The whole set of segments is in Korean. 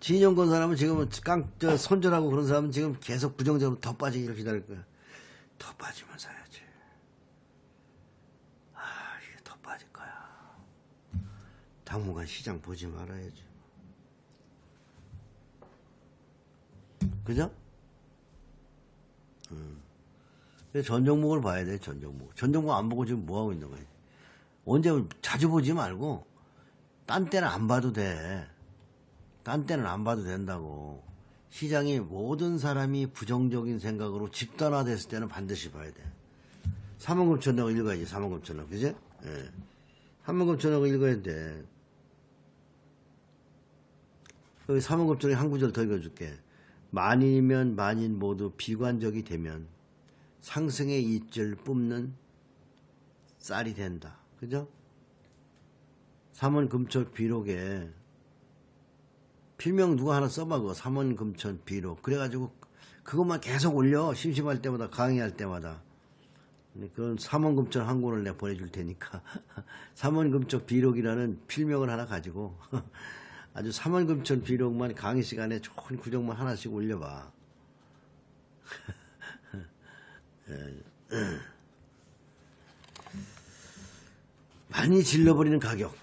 진영 건 사람은 지금 깡, 저, 손절하고 그런 사람은 지금 계속 부정적으로 더 빠지기를 기다릴 거야. 더 빠지면 사야지. 아, 이게 더 빠질 거야. 당분간 시장 보지 말아야지. 그죠? 음. 전 종목을 봐야 돼, 전 종목. 전 종목 안 보고 지금 뭐 하고 있는 거야? 언제, 자주 보지 말고, 딴 때는 안 봐도 돼. 딴 때는 안 봐도 된다고. 시장이 모든 사람이 부정적인 생각으로 집단화됐을 때는 반드시 봐야 돼. 삼원금천하고 읽어야지, 삼원금천하고. 그지? 예. 삼원금천하고 읽어야 돼. 여기 삼원금천에 한 구절 더 읽어줄게. 만인이면 만인 모두 비관적이 되면 상승의 이줄 뿜는 쌀이 된다. 그죠? 삼원금천 비록에 필명 누가 하나 써봐 그거 삼원금천 비록. 그래가지고 그것만 계속 올려. 심심할 때마다 강의할 때마다. 그런 삼원금천 한 권을 내가 보내줄 테니까. 삼원금천 비록이라는 필명을 하나 가지고. 아주 삼원금천 비록만 강의 시간에 좋은 구정만 하나씩 올려봐. 많이 질러버리는 가격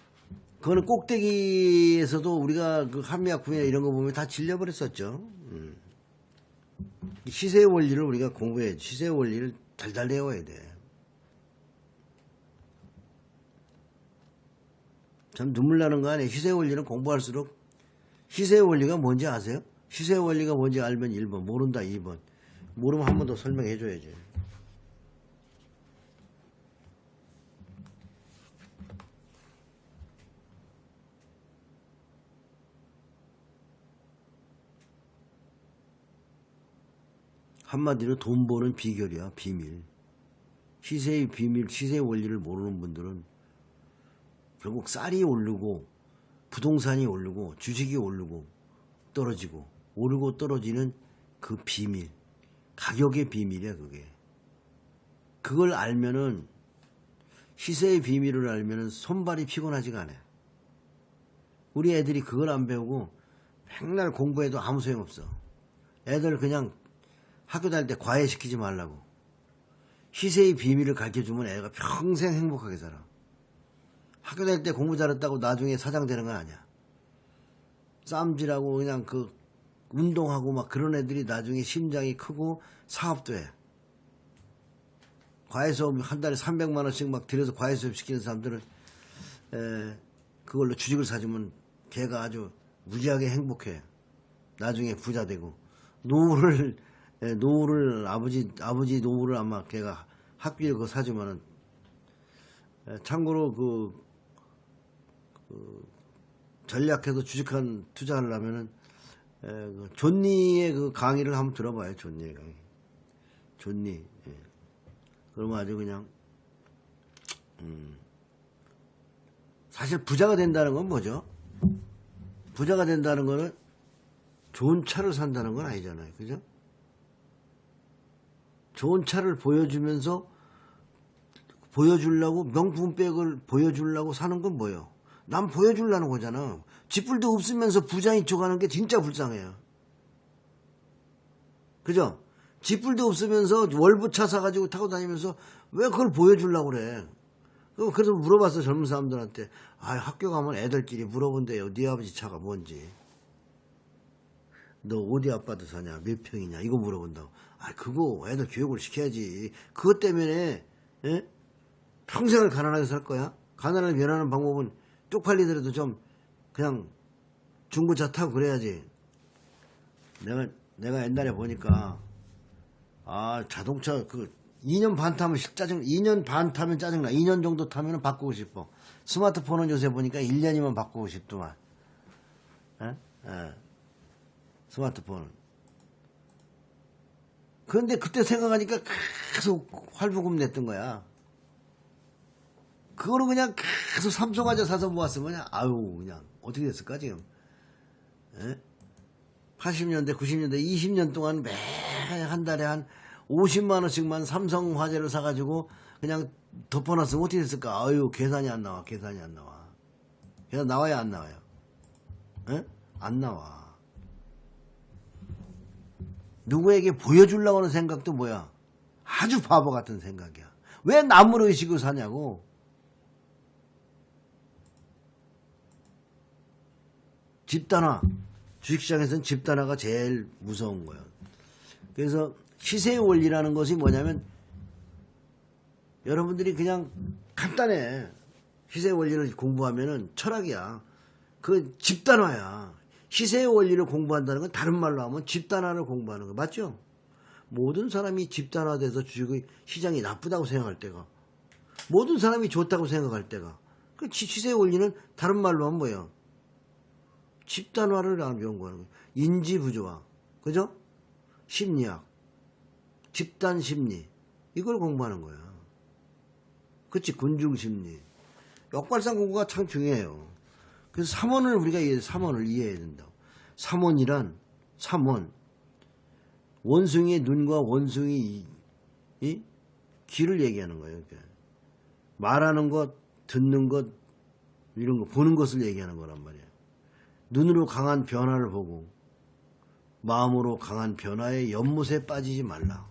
그거는 꼭대기에서도 우리가 그 한미약품이나 이런 거 보면 다 질려버렸었죠. 음. 시세의 원리를 우리가 공부해, 시세의 원리를 달달 외워야 돼. 참 눈물 나는 거 아니에요. 시세의 원리는 공부할수록 시세의 원리가 뭔지 아세요? 시세의 원리가 뭔지 알면 1번, 모른다 2번. 모르면 한 번 더 설명해 줘야지. 한마디로 돈 버는 비결이야, 비밀. 시세의 비밀, 시세의 원리를 모르는 분들은 결국 쌀이 오르고 부동산이 오르고 주식이 오르고 떨어지고 오르고 떨어지는 그 비밀, 가격의 비밀이야, 그게. 그걸 알면은 시세의 비밀을 알면은 손발이 피곤하지가 않아. 우리 애들이 그걸 안 배우고 맨날 공부해도 아무 소용없어. 애들 그냥 학교 다닐 때 과외시키지 말라고. 시세의 비밀을 가르쳐주면 애가 평생 행복하게 살아. 학교 다닐 때 공부 잘했다고 나중에 사장 되는 건 아니야. 쌈질하고 그냥 그 운동하고 막 그런 애들이 나중에 심장이 크고 사업도 해. 과외 수업 한 달에 300만 원씩 막 들여서 과외 수업 시키는 사람들은 에, 그걸로 주식을 사주면 걔가 아주 무지하게 행복해. 나중에 부자 되고 노후를 예, 노후를 아버지 아버지 노후를 아마 걔가 학비를 그거 사주면은 예, 참고로 그, 그 전략해서 주식한 투자를 하면은 에, 그 존니의 그 강의를 한번 들어봐요 존니의 강의 존니 예. 그러면 아주 그냥 음, 사실 부자가 된다는 건 뭐죠? 부자가 된다는 거는 좋은 차를 산다는 건 아니잖아요 그죠? 좋은 차를 보여주면서 보여주려고 명품백을 보여주려고 사는 건 뭐예요? 남 보여주려는 거잖아. 지불도 없으면서 부자인 척하는 게 진짜 불쌍해요. 그죠? 지불도 없으면서 월부차 사가지고 타고 다니면서 왜 그걸 보여주려고 그래? 그래서 물어봤어 젊은 사람들한테 아 학교 가면 애들끼리 물어본대요 네 아버지 차가 뭔지 너 어디 아파트 사냐 몇 평이냐 이거 물어본다고 아 그거 애들 교육을 시켜야지. 그것 때문에 예? 평생을 가난하게 살 거야? 가난을 면하는 방법은 쪽팔리더라도 좀 그냥 중고차 타고 그래야지. 내가 내가 옛날에 보니까 아 자동차 그 2년 반 타면 짜증 2년 반 타면 짜증나. 2년 정도 타면 바꾸고 싶어. 스마트폰은 요새 보니까 1년이면 바꾸고 싶더만. 에? 에. 스마트폰은 그런데 그때 생각하니까 계속 활부금 냈던 거야 그거를 그냥 계속 삼성화재 사서 모았으면 아유 그냥 어떻게 됐을까 지금 에? 80년대 90년대 20년 동안 매한 달에 한 50만 원씩만 삼성 화재를 사가지고 그냥 덮어놨으면 어떻게 됐을까? 아유 계산이 안 나와 계산이 안 나와 계산 나와야 안 나와요? 에? 안 나와 누구에게 보여주려고 하는 생각도 뭐야? 아주 바보 같은 생각이야. 왜 남을 의식을 사냐고. 집단화. 주식시장에서는 집단화가 제일 무서운 거예요. 그래서 시세의 원리라는 것이 뭐냐면 여러분들이 그냥 간단해. 시세의 원리를 공부하면은 철학이야. 그 집단화야. 시세의 원리를 공부한다는 건 다른 말로 하면 집단화를 공부하는 거 맞죠? 모든 사람이 집단화돼서 주식의 시장이 나쁘다고 생각할 때가 모든 사람이 좋다고 생각할 때가 그 시- 시세의 원리는 다른 말로 하면 뭐예요? 집단화를 연구하는 거예요. 인지 부조화. 그죠? 심리학. 집단 심리. 이걸 공부하는 거야. 그치, 군중 심리. 역발상 공부가 참 중요해요. 그래서 3원을 우리가 이해, 3원을 이해해야 된다고. 3원이란, 3원. 원숭이의 눈과 원숭이 이, 이 귀를 얘기하는 거예요. 이렇게. 말하는 것, 듣는 것, 이런 거, 보는 것을 얘기하는 거란 말이에요. 눈으로 강한 변화를 보고, 마음으로 강한 변화의 연못에 빠지지 말라.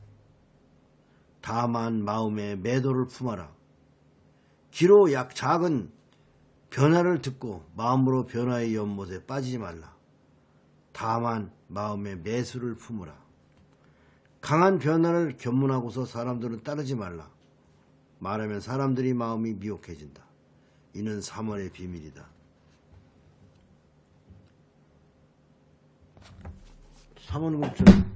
다만 마음에 매도를 품어라. 귀로 약 작은 변화를 듣고 마음으로 변화의 연못에 빠지지 말라. 다만 마음에 매수를 품으라. 강한 변화를 견문하고서 사람들은 따르지 말라. 말하면 사람들이 마음이 미혹해진다. 이는 삼원의 비밀이다. 삼원국처럼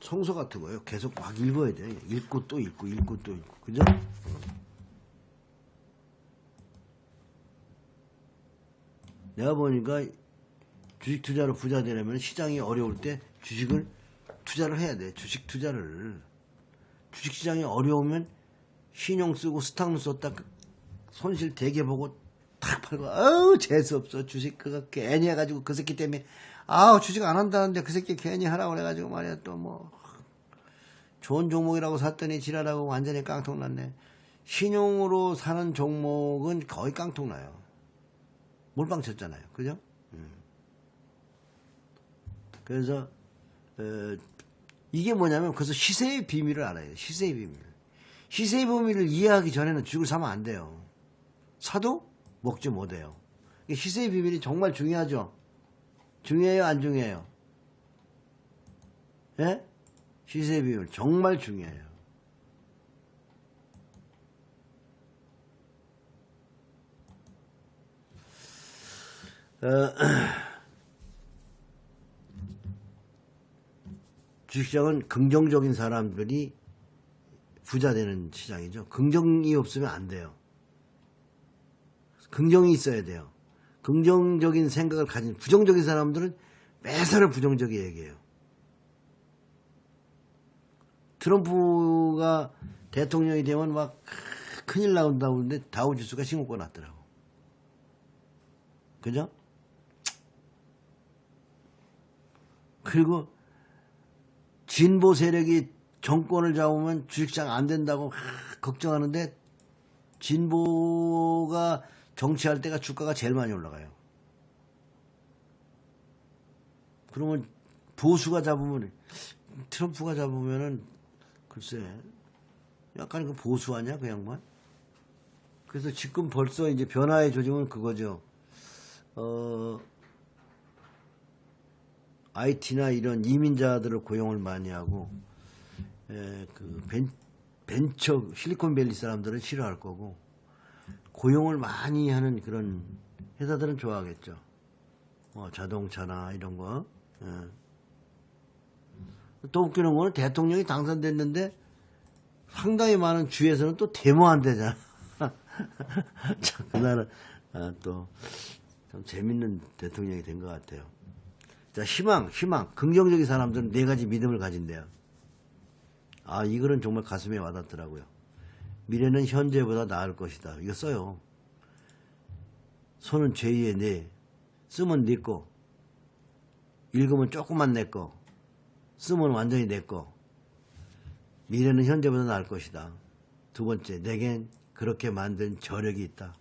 성서 같은 거예요. 계속 막 읽어야 돼. 읽고 또 읽고 읽고 또 읽고. 그죠? 내가 보니까 주식 투자로 부자 되려면 시장이 어려울 때 주식을 투자를 해야 돼. 주식 투자를. 주식 시장이 어려우면 신용 쓰고 스탁물 썼다 그 손실 되게 보고 탁 팔고 아우 재수없어 주식 그거 괜히 해가지고 그 새끼 때문에 아우 주식 안 한다는데 그 새끼 괜히 하라고 그래가지고 말이야 또 뭐 좋은 종목이라고 샀더니 지랄하고 완전히 깡통 났네 신용으로 사는 종목은 거의 깡통 나요 몰빵 쳤잖아요 그죠? 음. 그래서 어, 이게 뭐냐면 그래서 시세의 비밀을 알아야 돼 시세의 비밀 시세의 비밀을 이해하기 전에는 주식을 사면 안 돼요 사도 먹지 못해요. 시세의 비밀이 정말 중요하죠. 중요해요, 안 중요해요? 예? 시세의 비밀 정말 중요해요. 어, 주식시장은 긍정적인 사람들이 부자 되는 시장이죠. 긍정이 없으면 안 돼요. 긍정이 있어야 돼요. 긍정적인 생각을 가진 부정적인 사람들은 매사를 부정적이게 얘기해요. 트럼프가 대통령이 되면 막 큰일 나온다고 하는데 다우지수가 신고가 났더라고. 그죠? 그리고 진보 세력이 정권을 잡으면 주식시장 안 된다고 걱정하는데 진보가 정치할 때가 주가가 제일 많이 올라가요. 그러면 보수가 잡으면 트럼프가 잡으면은 글쎄 약간 그 보수 아니야 그 양반? 그래서 지금 벌써 이제 변화의 조짐은 그거죠. 어 IT나 이런 이민자들을 고용을 많이 하고 에, 그 벤, 벤처 실리콘밸리 사람들은 싫어할 거고 고용을 많이 하는 그런 회사들은 좋아하겠죠. 뭐 자동차나 이런 거. 예. 또 웃기는 거는 대통령이 당선됐는데 상당히 많은 주에서는 또 데모한대잖아. 참, 그날은 아, 또참 재밌는 대통령이 된 것 같아요. 자, 희망, 희망. 긍정적인 사람들은 네 가지 믿음을 가진대요. 아, 이거는 정말 가슴에 와닿더라고요. 미래는 현재보다 나을 것이다. 이거 써요. 손은 제2의 내, 쓰면 네 거, 읽으면 조금만 내 거, 쓰면 완전히 내 거. 미래는 현재보다 나을 것이다. 두 번째, 내겐 그렇게 만든 저력이 있다.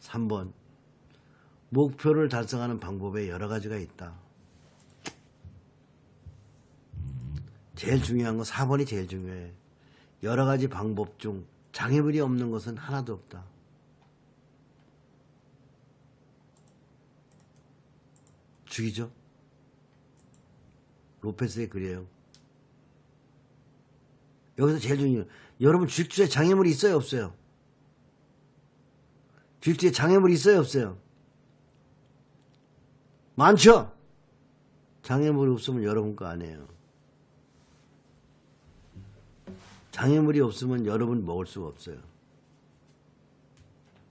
3번, 목표를 달성하는 방법에 여러 가지가 있다. 제일 중요한 건 4번이 제일 중요해. 여러 가지 방법 중 장애물이 없는 것은 하나도 없다. 죽이죠? 로페스의 글이에요. 여기서 제일 중요해요. 여러분 질주에 장애물이 있어요 없어요? 질주에 장애물이 있어요 없어요? 많죠? 장애물이 없으면 여러분 거 아니에요. 장애물이 없으면 여러분 먹을 수가 없어요.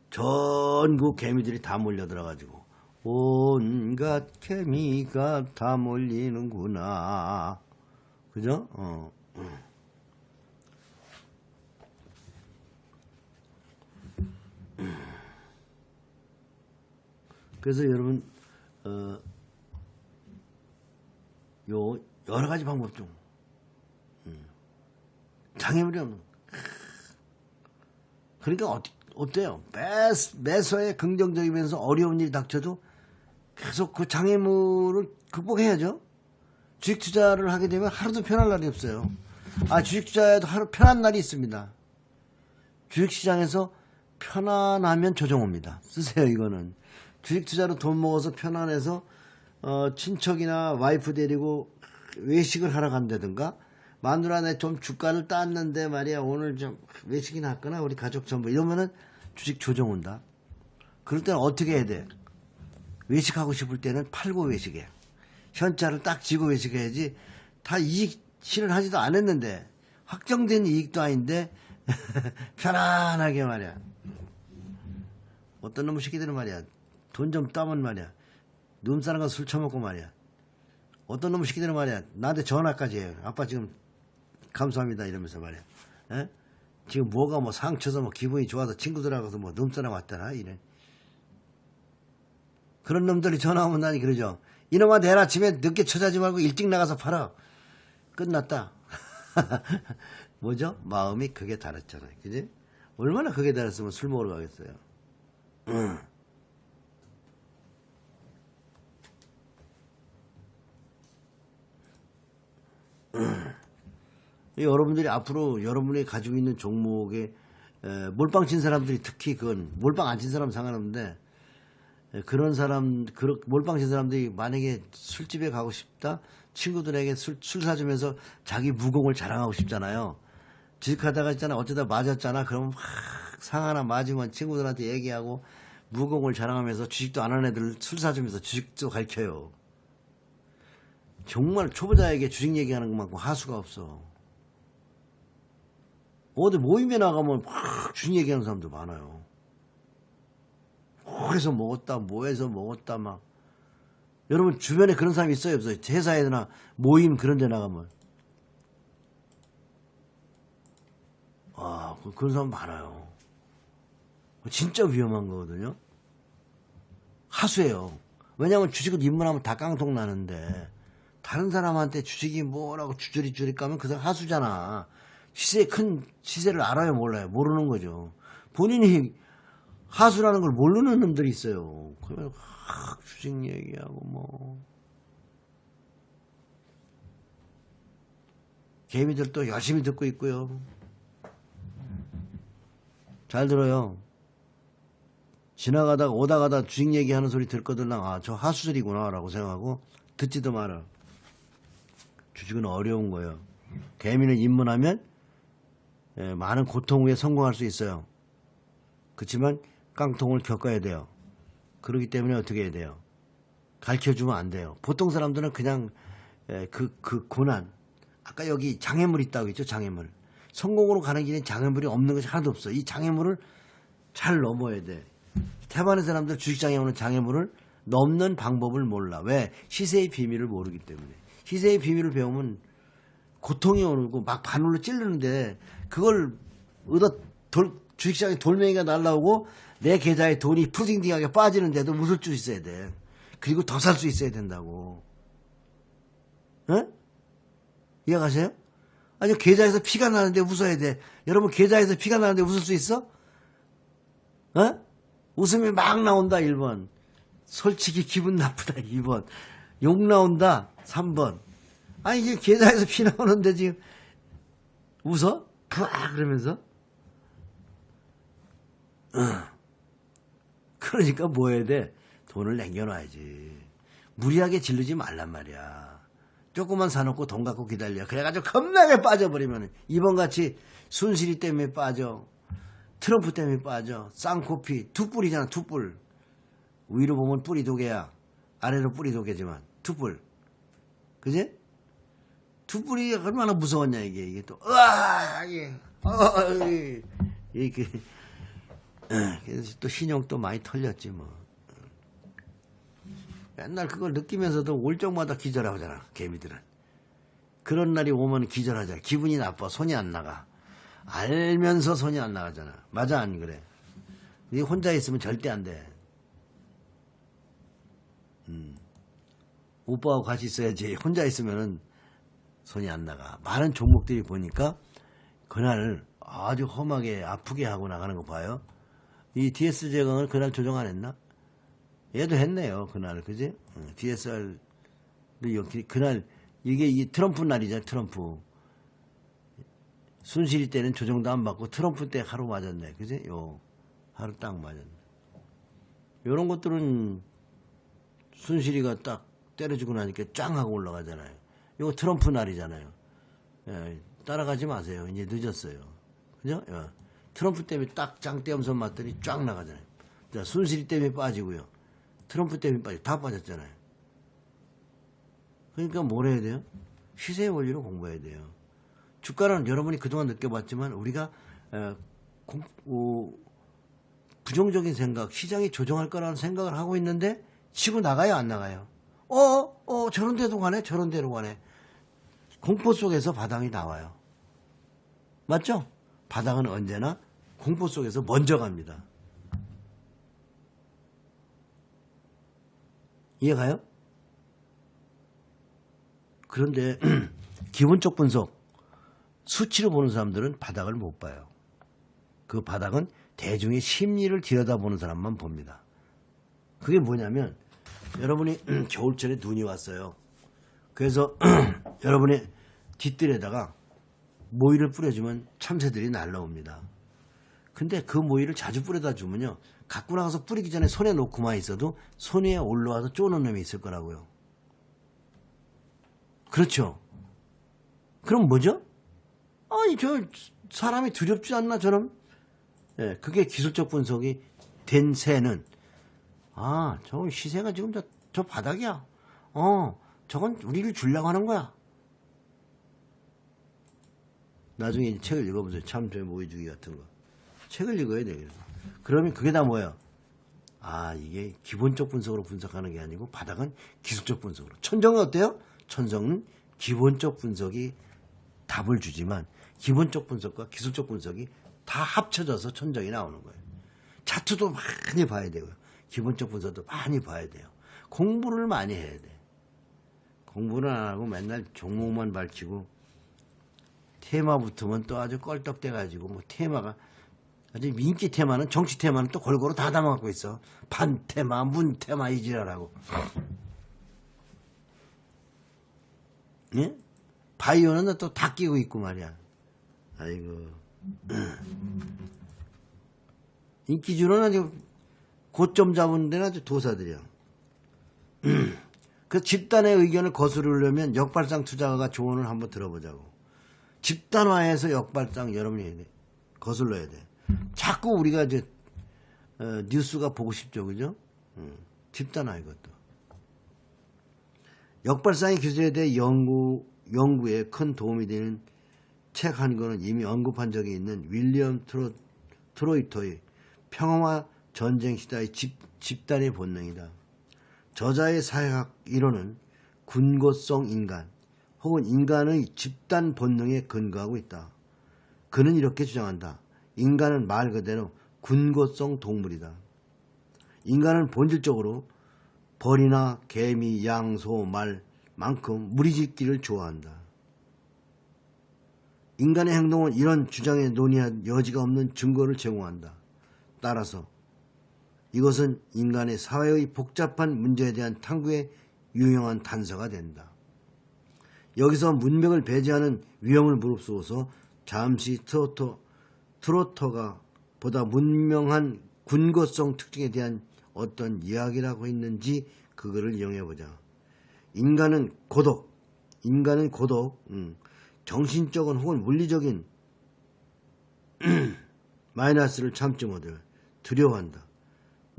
전국 개미들이 다 몰려 들어가지고 온갖 개미가 다 몰리는구나. 그죠? 어. 그래서 여러분 어, 요 여러 가지 방법 중 음, 장애물이 없는 그러니까 어, 어때요? 매, 매서에 긍정적이면서 어려운 일이 닥쳐도 계속 그 장애물을 극복해야죠. 주식 투자를 하게 되면 하루도 편할 날이 없어요. 아 주식 투자에도 하루 편한 날이 있습니다. 주식 시장에서 편안하면 조정 옵니다. 쓰세요 이거는. 주식 투자로 돈 먹어서 편안해서 어, 친척이나 와이프 데리고 외식을 하러 간다든가 마누라 내 좀 주가를 땄는데 말이야 오늘 좀 외식이나 할거나 우리 가족 전부 이러면은 주식 조정 온다. 그럴 때는 어떻게 해야 돼? 외식하고 싶을 때는 팔고 외식해. 현자를 딱 쥐고 외식해야지 다 이익 실현하지도 않았는데 확정된 이익도 아닌데 편안하게 말이야. 어떤 놈의 새끼들은 말이야. 돈 좀 따면 말이야. 눈사람과 술 처먹고 말이야. 어떤 놈의 새끼들은 말이야. 나한테 전화까지 해요. 아빠 지금 감사합니다 이러면서 말이야. 에? 지금 뭐가 뭐 상처서 뭐 기분이 좋아서 친구들하고서 뭐 눈사람 왔더라 이래. 그런 놈들이 전화 오면 나니 그러죠. 이놈아 내일 아침에 늦게 쳐자지 말고 일찍 나가서 팔아. 끝났다. 뭐죠? 마음이 그게 다르잖아요. 그지? 얼마나 그게 다르으면 술 먹으러 가겠어요. 여러분들이 앞으로 여러분이 가지고 있는 종목에 에, 몰빵 친 사람들이 특히 그건 몰빵 안 친 사람 상관없는데 에, 그런 사람 그렇 몰빵 친 사람들이 만약에 술집에 가고 싶다? 친구들에게 술, 술 사주면서 자기 무공을 자랑하고 싶잖아요. 주식하다가 있잖아. 어쩌다 맞았잖아. 막상 하나 맞으면 친구들한테 얘기하고 무공을 자랑하면서 주식도 안 하는 애들 술 사주면서 주식도 가르쳐요 정말 초보자에게 주식 얘기하는 것만큼 하수가 없어 어디 모임에 나가면 막 주식 얘기하는 사람도 많아요. 뭐해서 먹었다, 뭐해서 먹었다, 막. 여러분, 주변에 그런 사람이 있어요, 없어요? 회사에나 모임 그런 데 나가면. 아, 그- 그런 사람 많아요. 진짜 위험한 거거든요. 하수예요. 왜냐하면 주식을 입문하면 다 깡통 나는데 다른 사람한테 주식이 뭐라고 주저리주저리 까면 그 사람 하수잖아. 시세 큰 시세를 알아요 몰라요 모르는 거죠. 본인이 하수라는 걸 모르는 놈들이 있어요. 그러면 막 주식 얘기하고 뭐 개미들도 열심히 듣고 있고요. 잘 들어요. 지나가다가 오다 가다 주식 얘기하는 소리 들거든 아저 하수들이구나 라고 생각하고 듣지도 마라. 주식은 어려운 거예요. 개미는 입문하면 예, 많은 고통 후에 성공할 수 있어요. 그렇지만 깡통을 겪어야 돼요. 그렇기 때문에 어떻게 해야 돼요? 가르쳐주면 안 돼요. 보통 사람들은 그냥 예, 그, 그 고난 아까 여기 장애물 있다고 했죠 장애물 성공으로 가는 길엔 장애물이 없는 것이 하나도 없어 이 장애물을 잘 넘어야 돼 태반의 사람들 주식장에 오는 장애물을 넘는 방법을 몰라 왜? 시세의 비밀을 모르기 때문에 시세의 비밀을 배우면 고통이 오고 막 바늘로 찌르는데 그걸 얻어 돌, 주식시장에 돌멩이가 날라오고 내 계좌에 돈이 푸딩딩하게 빠지는데도 웃을 줄 있어야 돼. 그리고 더 살 수 있어야 된다고. 에? 이해가세요? 아니 계좌에서 피가 나는데 웃어야 돼. 여러분 계좌에서 피가 나는데 웃을 수 있어? 어? 웃음이 막 나온다 1번. 솔직히 기분 나쁘다 2번. 욕 나온다 3번. 아니 이게 계좌에서 피 나오는데 지금 웃어? 푸아 그러면서 어. 그러니까 뭐 해야 돼? 돈을 남겨놔야지. 무리하게 질르지 말란 말이야. 조금만 사놓고 돈 갖고 기다려. 그래가지고 겁나게 빠져버리면 이번 같이 순실이 때문에 빠져. 트럼프 때문에 빠져. 쌍코피 두 뿔이잖아 두 뿔. 위로 보면 뿔이 두 개야. 아래로 뿔이 두 개지만 두 뿔. 그지? 두 뿔이 얼마나 무서웠냐 이게 이게 또 으아 이게 어, 이- 이게 어, 그래서 또 신용 또 많이 털렸지 뭐. 맨날 그걸 느끼면서도 올 적마다 기절하잖아 개미들은. 그런 날이 오면 기절하잖아. 기분이 나빠 손이 안 나가. 알면서 손이 안 나가잖아. 맞아 안 그래? 네 혼자 있으면 절대 안 돼. 오빠하고 같이 있어야지. 혼자 있으면은 손이 안 나가. 많은 종목들이 보니까 그날 아주 험하게 아프게 하고 나가는 거 봐요. 이 DS 제강을 그날 조정 안 했나? 얘도 했네요. 그날 그지? DSR도 그날 이게 이 트럼프 날이잖아. 트럼프. 순실이 때는 조정도 안 받고 트럼프 때 하루 맞았네. 그지? 요 하루 딱 맞았네. 요런 것들은 순실이가 딱 때려주고 나니까 짱 하고 올라가잖아요. 이거 트럼프 날이잖아요. 예, 따라가지 마세요. 이제 늦었어요. 그죠? 예. 트럼프 때문에 딱 짱 떼엄선 맞더니 쫙 나가잖아요. 자, 순실이 때문에 빠지고요. 트럼프 때문에 빠지고 다 빠졌잖아요. 그러니까 뭘 해야 돼요? 시세의 원리로 공부해야 돼요. 주가는 여러분이 그동안 느껴봤지만 우리가 에, 공- 어, 부정적인 생각, 시장이 조정할 거라는 생각을 하고 있는데 치고 나가요, 안 나가요? 어, 어, 저런 데도 가네, 저런 데로 가네. 공포 속에서 바닥이 나와요. 맞죠? 바닥은 언제나 공포 속에서 먼저 갑니다. 이해가요? 그런데 기본적 분석, 수치로 보는 사람들은 바닥을 못 봐요. 그 바닥은 대중의 심리를 들여다보는 사람만 봅니다. 그게 뭐냐면 여러분이 겨울철에 눈이 왔어요. 그래서 여러분의 뒷뜰에다가 모이를 뿌려주면 참새들이 날라옵니다. 근데 그 모이를 자주 뿌려다 주면요. 갖고 나가서 뿌리기 전에 손에 놓고만 있어도 손 위에 올라와서 쪼는 놈이 있을 거라고요. 그렇죠. 그럼 뭐죠? 아니, 저, 사람이 두렵지 않나, 저럼? 예, 그게 기술적 분석이 된 새는, 아, 저 시세가 지금 저, 저 바닥이야. 어, 저건 우리를 주려고 하는 거야. 나중에 책을 읽어보세요. 참조의 모의주기 같은 거. 책을 읽어야. 그래서. 그러면 그게 다 뭐예요? 아, 이게 기본적 분석으로 분석하는 게 아니고 바닥은 기술적 분석으로. 천정은 어때요? 천정은 기본적 분석이 답을 주지만 기본적 분석과 기술적 분석이 다 합쳐져서 천정이 나오는 거예요. 차트도 많이 봐야 되고요. 기본적 분석도 많이 봐야 돼요. 공부를 많이 해야 돼. 공부를 안 하고 맨날 종목만 밝히고 테마 붙으면 또 아주 껄떡대가지고 뭐 테마가 아주 인기 테마는 정치 테마는 또 골고루 다 담아갖고 있어. 반 테마, 문 테마 이지라라고. 예? 바이오는 또 다 끼고 있고 말이야. 아이고. 인기 주로는 아주 고점 잡은 데는 아주 도사들이야. 그 집단의 의견을 거스르려면 역발상 투자가 조언을 한번 들어보자고. 집단화해서 역발상 여러분이 해야 돼. 거슬러야 돼. 자꾸 우리가 이제 어, 뉴스가 보고 싶죠, 그죠? 음, 집단화 이것도. 역발상의 기술에 대해 연구 연구에 큰 도움이 되는 책 한 권은 이미 언급한 적이 있는 윌리엄 트로, 트로이터의 평화와 전쟁 시대의 집, 집단의 본능이다. 저자의 사회학 이론은 군고성 인간 혹은 인간의 집단 본능에 근거하고 있다. 그는 이렇게 주장한다. 인간은 말 그대로 군고성 동물이다. 인간은 본질적으로 벌이나 개미, 양, 소, 말만큼 무리짓기를 좋아한다. 인간의 행동은 이런 주장에 논의할 여지가 없는 증거를 제공한다. 따라서 이것은 인간의 사회의 복잡한 문제에 대한 탐구에 유용한 단서가 된다. 여기서 문맥을 배제하는 위험을 무릅쓰고서 잠시 트로터, 트로터가 보다 문명한 군거성 특징에 대한 어떤 이야기라고 있는지 그거를 이용해보자. 인간은 고독, 인간은 고독, 음, 정신적인 혹은 물리적인 마이너스를 참지 못해 두려워한다.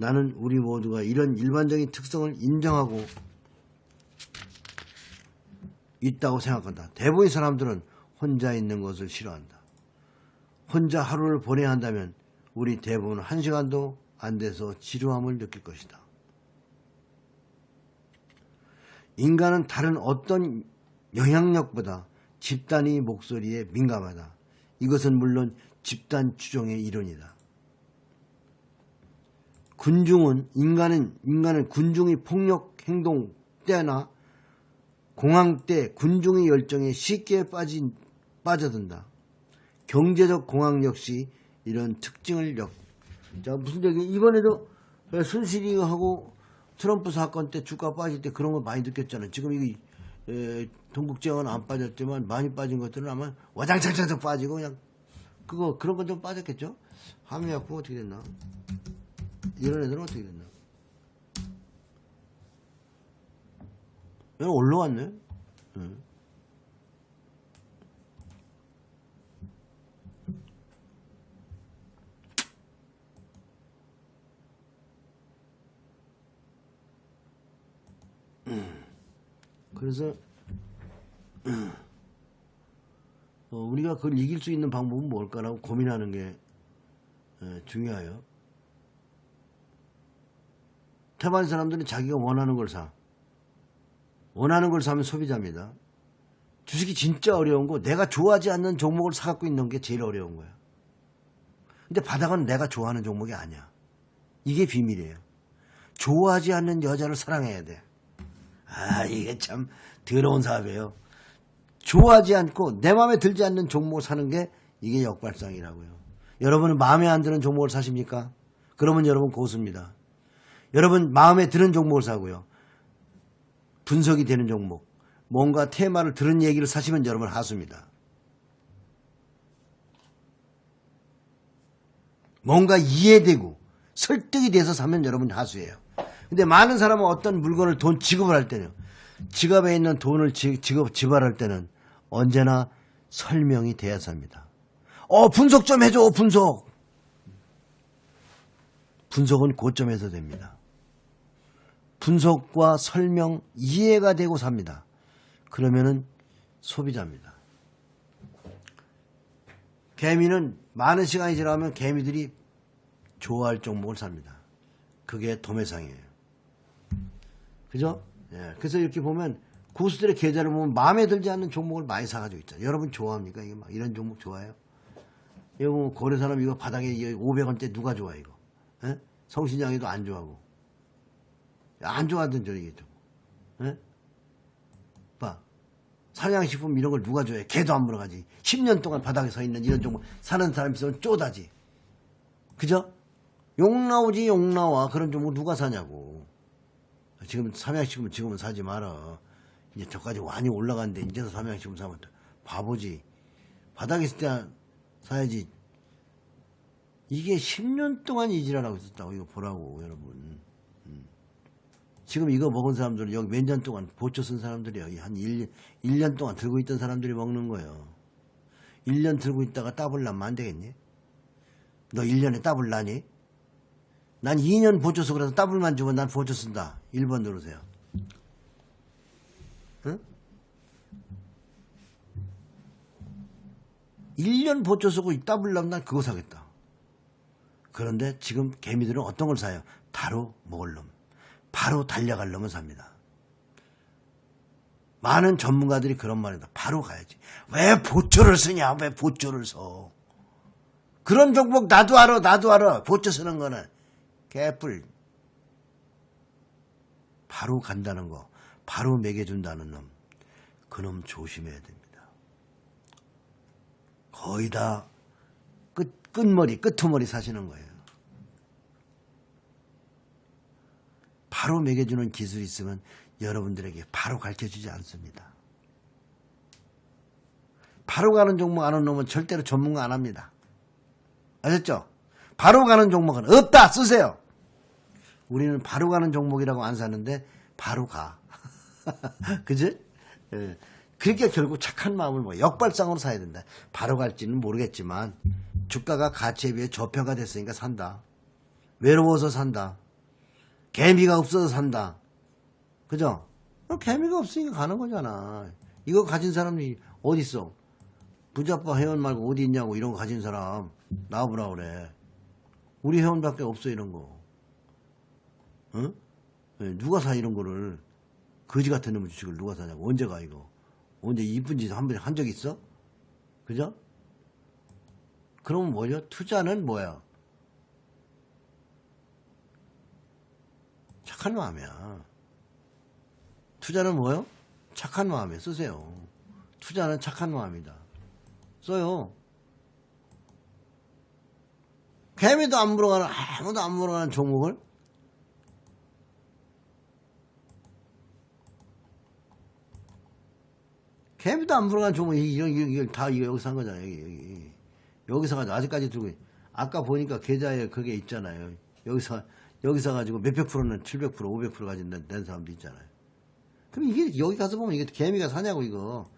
나는 우리 모두가 이런 일반적인 특성을 인정하고 있다고 생각한다. 대부분의 사람들은 혼자 있는 것을 싫어한다. 혼자 하루를 보내야 한다면 우리 대부분은 한 시간도 안 돼서 지루함을 느낄 것이다. 인간은 다른 어떤 영향력보다 집단의 목소리에 민감하다. 이것은 물론 집단 추종의 이론이다. 군중은 인간은 인간은 군중의 폭력 행동 때나 공황 때 군중의 열정에 쉽게 빠진 빠져든다. 경제적 공황 역시 이런 특징을 역. 자 무슨 얘기 이번에도 순실이하고 트럼프 사건 때 주가 빠질 때 그런 거 많이 느꼈잖아요. 지금 이 에, 동국제원 안 빠졌지만 많이 빠진 것들은 아마 와장창창 빠지고 그냥 그거 그런 건 좀 빠졌겠죠. 함유약품 어떻게 됐나? 이런 애들은 어떻게 됐나? 얘는 올라왔네. 응. 그래서 어, 우리가 그걸 이길 수 있는 방법은 뭘까라고 고민하는 게 에, 중요해요. 태반 사람들은 자기가 원하는 걸 사. 원하는 걸 사면 소비자입니다. 주식이 진짜 어려운 거 내가 좋아하지 않는 종목을 사갖고 있는 게 제일 어려운 거야. 근데 바닥은 내가 좋아하는 종목이 아니야. 이게 비밀이에요. 좋아하지 않는 여자를 사랑해야 돼. 아, 이게 참 더러운 사업이에요. 좋아하지 않고 내 마음에 들지 않는 종목을 사는 게 이게 역발상이라고요. 여러분은 마음에 안 드는 종목을 사십니까? 그러면 여러분 고수입니다. 여러분 마음에 드는 종목을 사고요. 분석이 되는 종목, 뭔가 테마를 들은 얘기를 사시면 여러분 하수입니다. 뭔가 이해되고 설득이 돼서 사면 여러분 하수예요. 근데 많은 사람은 어떤 물건을 돈 지급을 할 때는 지갑에 있는 돈을 지, 지급 지발할 때는 언제나 설명이 돼야 합니다. 어 분석 좀 해줘 분석. 분석은 고점에서 됩니다. 분석과 설명 이해가 되고 삽니다. 그러면은 소비자입니다. 개미는 많은 시간이 지나면 개미들이 좋아할 종목을 삽니다. 그게 도매상이에요. 그죠? 예. 그래서 이렇게 보면 고수들의 계좌를 보면 마음에 들지 않는 종목을 많이 사가지고 있잖아요. 여러분 좋아합니까? 이게 막 이런 종목 좋아해요? 이거 뭐 고래 사람 이거 바닥에 500원대 누가 좋아 이거? 예? 성신양이도 안 좋아하고 안 좋아하던 저기죠. 예? 봐. 사냥식품 이런 걸 누가 좋아해? 개도 안 물어가지. 10년 동안 바닥에 서 있는 이런 종목 사는 사람 있으면 쪼다지. 그죠? 욕 나오지 욕 나와. 그런 종목 누가 사냐고. 지금 삼양식품 지금은 사지 마라. 이제 저까지 많이 올라갔는데 이제서 삼양식품 사면 또 바보지. 바닥에 있을 때 사야지. 이게 10년 동안 이지랄하고 있었다고 이거 보라고 여러분. 음. 지금 이거 먹은 사람들은 여기 몇 년 동안 보초 쓴 사람들이야. 한 1년, 1년 동안 들고 있던 사람들이 먹는 거예요. 1년 들고 있다가 따블 나면 안 되겠니? 너 1년에 따블 나니? 난 2년 보초 쓰고 그래서 따블만 주면 난 보초 쓴다. 1번 누르세요. 응? 1년 보초 쓰고 따블 나면 난 그거 사겠다. 그런데 지금 개미들은 어떤 걸 사요? 바로 먹을 놈. 바로 놈을 삽니다. 많은 전문가들이 그런 말이다. 바로 가야지. 왜 보초를 쓰냐? 왜 보초를 써? 그런 종목 나도 알아, 나도 알아. 보초 쓰는 거는. 개뿔. 바로 간다는 거, 바로 먹여준다는 놈, 그놈 조심해야 됩니다. 거의 다 끝, 끝머리, 끄트머리 사시는 거예요. 바로 먹여주는 기술이 있으면 여러분들에게 바로 가르쳐 주지 않습니다. 바로 가는 종목 아는 놈은 절대로 전문가 안 합니다. 아셨죠? 바로 가는 종목은 없다 쓰세요. 우리는 바로 가는 종목이라고 안 사는데 바로 가. 그지? 예. 그러니까 결국 착한 마음을 뭐 역발상으로 사야 된다. 바로 갈지는 모르겠지만 주가가 가치에 비해 저평가 됐으니까 산다. 외로워서 산다. 개미가 없어서 산다. 그죠? 어, 개미가 없으니까 가는 거잖아. 이거 가진 사람이 어디 있어? 부자빠 회원 말고 어디 있냐고 이런 거 가진 사람 나와보라 그래. 우리 회원밖에 없어 이런 거. 응? 예, 누가 사 이런 거를 거지 같은 놈의 주식을 누가 사냐고 언제 가 이거 언제 이쁜 짓 한 번 한 적 있어? 그죠? 그러면 뭐죠? 투자는 뭐야? 착한 마음이야. 투자는 뭐요? 착한 마음에 쓰세요. 투자는 착한 마음이다. 써요. 개미도 안 물어가는 아무도 안 물어가는 종목을 개미도 안 물어가는 종목 이거 이거 다 이거 여기서 한 거잖아요. 여기 여기 여기서 가지고 아직까지 있- 아까 보니까 계좌에 그게 있잖아요. 여기서 여기서 가지고 몇백 프로는 700% 500% 가진 낸- 낸 사람도 있잖아요. 그럼 이게 여기 가서 보면 이게 개미가 사냐고 이거.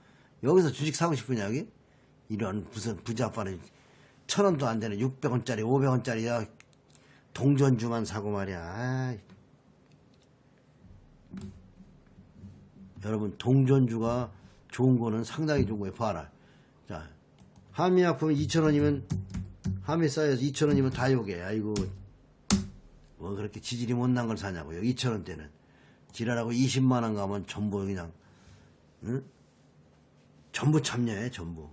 여기서 주식 사고 싶으냐 여기? 이런 무슨 부자 아빠는 천 원도 안 되는 600원짜리 500원짜리야 동전주만 사고 말이야. 아이. 여러분 동전주가 좋은 거는 상당히 좋은 거예요. 봐라. 자 한미약품 2,000원이면 한미 쌓여서 2,000원이면 다 요게. 아이고 뭐 그렇게 지질이 못난 걸 사냐고요. 2,000원대는. 지랄하고 20만원 가면 전부 그냥 응? 전부 참여해 전부